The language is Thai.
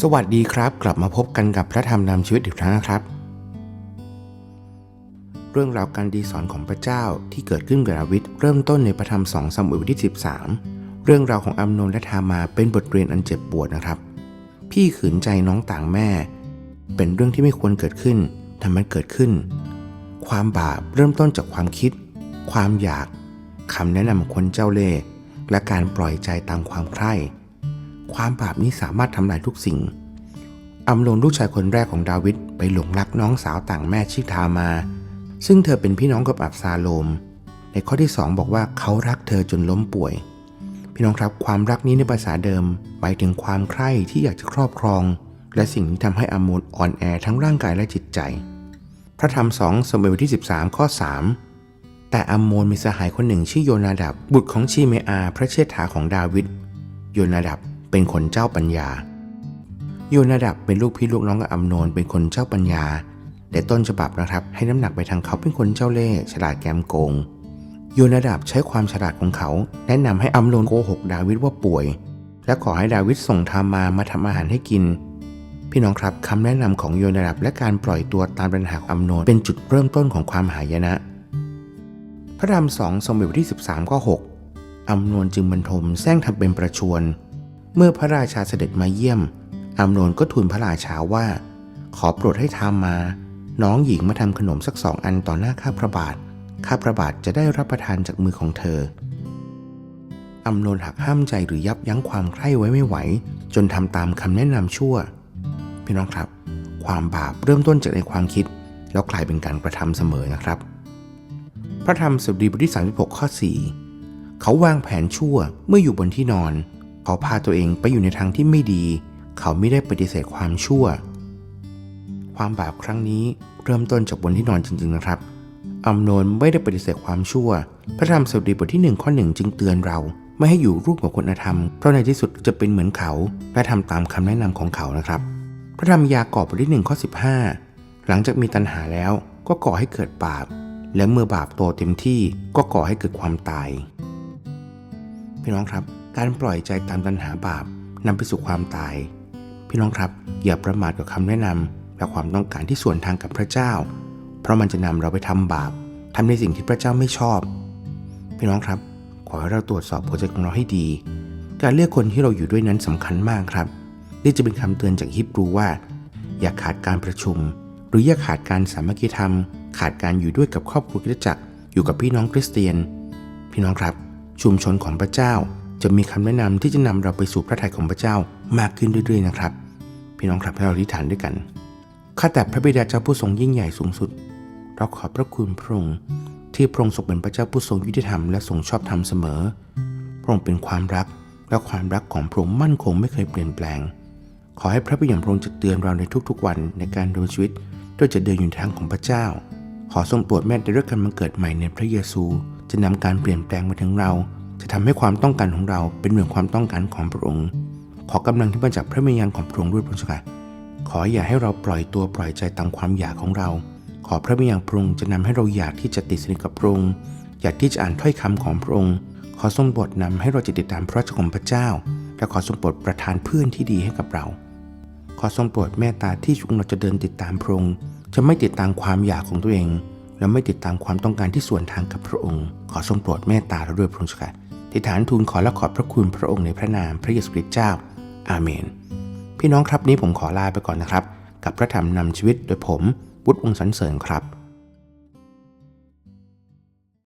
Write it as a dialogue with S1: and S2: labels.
S1: สวัสดีครับ กลับมาพบกันกับพระธรรมนำชีวิตอีกครั้งนะครับ เรื่องราวการดีสอนของพระเจ้าที่เกิดขึ้นกับดาวิดเริ่มต้นในพระธรรมสองสมุทที่ 13 เรื่องราวของอัมนนและทามาเป็นบทเรียนอันเจ็บปวดนะครับ พี่ขืนใจน้องต่างแม่ เป็นเรื่องที่ไม่ควรเกิดขึ้นทำมันเกิดขึ้น ความบาปเริ่มต้นจากความคิด ความอยากคำแนะนำของคนเจ้าเล่ห์และการปล่อยใจตามความใคร่ ความบาปนี้สามารถทำลายทุกสิ่ง อัมโนนลูกชายคนแรกของดาวิดไปหลงรักน้องสาวต่างแม่ชื่อทามา ซึ่งเธอเป็นพี่น้องกับอับซาโลม ในข้อที่ 2 บอกว่าเขารักเธอจนล้มป่วย พี่น้องครับความรักนี้ในภาษาเดิมหมายถึงความใคร่ที่อยากจะครอบครอง และสิ่งที่ทำให้อัมโนนอ่อนแอทั้งร่างกายและจิตใจ พระธรรมสองสมัยบทที่ 13 ข้อ 3แต่อัมโมนมีสหายคนหนึ่งชื่อโยนาดับ บุตรของชีเมอา พระเชษฐาของดาวิด โยนาดับ เป็นคนเจ้าปัญญา โยนาดับเป็นลูกพี่ลูกน้องกับอัมโนนเป็นคนเจ้าปัญญา แต่ต้นฉบับนะครับ ให้น้ำหนักไปทางเขาเป็นคนเจ้าเล่ห์ฉลาดแกมโกง โยนาดับใช้ความฉลาดของเขา แนะนำให้อัมโนนโกหกดาวิดว่าป่วย และขอให้ดาวิดส่งทามามาทำอาหารให้กิน พี่น้องครับคำแนะนำของโยนาดับและการปล่อยตัวตามปัญหาของอัมโนนเป็นจุดเริ่มต้นของความหายนะ พระรรมสองสมัยบทที่ 13ข้อ6อัมโนนจึงบรรทมแซงทำเป็นประชวร เมื่อพระราชาเสด็จมาเยี่ยมอัมโนนก็ทูลพระราชาว่า ขอโปรดให้ทามา น้องหญิงมาทำขนมสักสองอันต่อหน้าข้าพระบาท ข้าพระบาทจะได้รับประทานจากมือของเธออัมโนนหักห้ามใจหรือยับยั้งความใคร่ไว้ไม่ไหว จนทำตามคำแนะนำชั่วพี่น้องครับ ความบาปเริ่มต้นจากในความคิด แล้วกลายเป็นการกระทำเสมอนะครับ พระธรรมสุดีบทที่36ข้อ4เขาวางแผนชั่วเมื่ออยู่บนที่นอน เขาพาตัวเองไปอยู่ในทางที่ไม่ดี เขาไม่ได้ปฏิเสธความชั่ว ความบาปครั้งนี้เริ่มต้นจากบนที่นอนจริงๆนะครับอัมโนนไม่ได้ปฏิเสธความชั่ว พระธรรมสดุดีบทที่ 1 ข้อ1จึงเตือนเรา ไม่ให้อยู่ร่วมกับคนอธรรม เพราะในที่สุดจะเป็นเหมือนเขา และทำตามคำแนะนำของเขานะครับ พระธรรมยากอบบทที่1ข้อ15 หลังจากมีตัณหาแล้วก็ก่อให้เกิดบาป และเมื่อบาปโตเต็มที่ก็ก่อให้เกิดความตาย พี่น้องครับ การปล่อยใจตามตัณหาบาปนำไปสู่ความตาย พี่น้องครับ อย่าประมาทกับคำแนะนำและความต้องการที่ส่วนทางกับพระเจ้า เพราะมันจะนำเราไปทำบาปทำในสิ่งที่พระเจ้าไม่ชอบ พี่น้องครับ ขอให้เราตรวจสอบหัวใจของเราให้ดี การเลือกคนที่เราอยู่ด้วยนั้นสำคัญมากครับ นี่จะเป็นคำเตือนจากฮิบรูว่า อย่าขาดการประชุม หรืออย่าขาดการสามัคคีธรรม ขาดการอยู่ด้วยกับครอบครัวคริสตจักรอยู่กับพี่น้องคริสเตียน พี่น้องครับ ชุมชนของพระเจ้า จะมีคำแนะนำที่จะนำเราไปสู่พระทัยของพระเจ้ามากขึ้นเรื่อยๆนะครับ พี่น้องครับให้เราอธิษฐานด้วยกันข้าแต่พระบิดาเจ้าผู้ทรงยิ่งใหญ่สูงสุด เราขอบพระคุณพระองค์ที่พระองค์ทรงเป็นพระเจ้าผู้ทรงยุติธรรมและทรงชอบธรรมเสมอ พระองค์เป็นความรักและความรักของพระองค์มั่นคงไม่เคยเปลี่ยนแปลง ขอให้พระบิดาพระองค์จะเตือนเราในทุกๆวันในการดำเนินชีวิตโดยจะเดินอยู่ในทางของพระเจ้า ขอทรงโปรดแม่ในเรื่องการบังเกิดใหม่ในพระเยซู จะนำการเปลี่ยนแปลงมาถึงเรา จะทำให้ความต้องการของเราเป็นเหมือนความต้องการของพระองค์ ขอกำลังที่มาจากพระวิญญาณของพระองค์ด้วยพระเจ้าค่ะขออย่าให้เราปล่อยตัวปล่อยใจตามความอยากของเรา ขอพระวิญญาณพระองค์จะนำให้เราอยากที่จะติดสนิทกับพระองค์อยากที่จะอ่านถ้อยคำของพระองค์ ขอทรงโปรดนำให้เราจะติดตามพระราชของพระเจ้า และขอทรงโปรดประทานเพื่อนที่ดีให้กับเรา ขอทรงโปรดเมตตาที่ชุกเราจะเดินติดตามพระองค์ จะไม่ติดตามความอยากของตัวเองและไม่ติดตามความต้องการที่ส่วนทางกับพระองค์ ขอทรงโปรดเมตตาเราด้วยพระองค์ค่ะ ทิฏฐานทูลขอและขอบพระคุณพระองค์ในพระนามพระเยซูคริสต์เจ้า อาเมน พี่น้องครับนี้ผมขอลาไปก่อนนะครับ กับพระธรรมนำชีวิตโดยผมวุฒิวงศ์สันเสริญครับ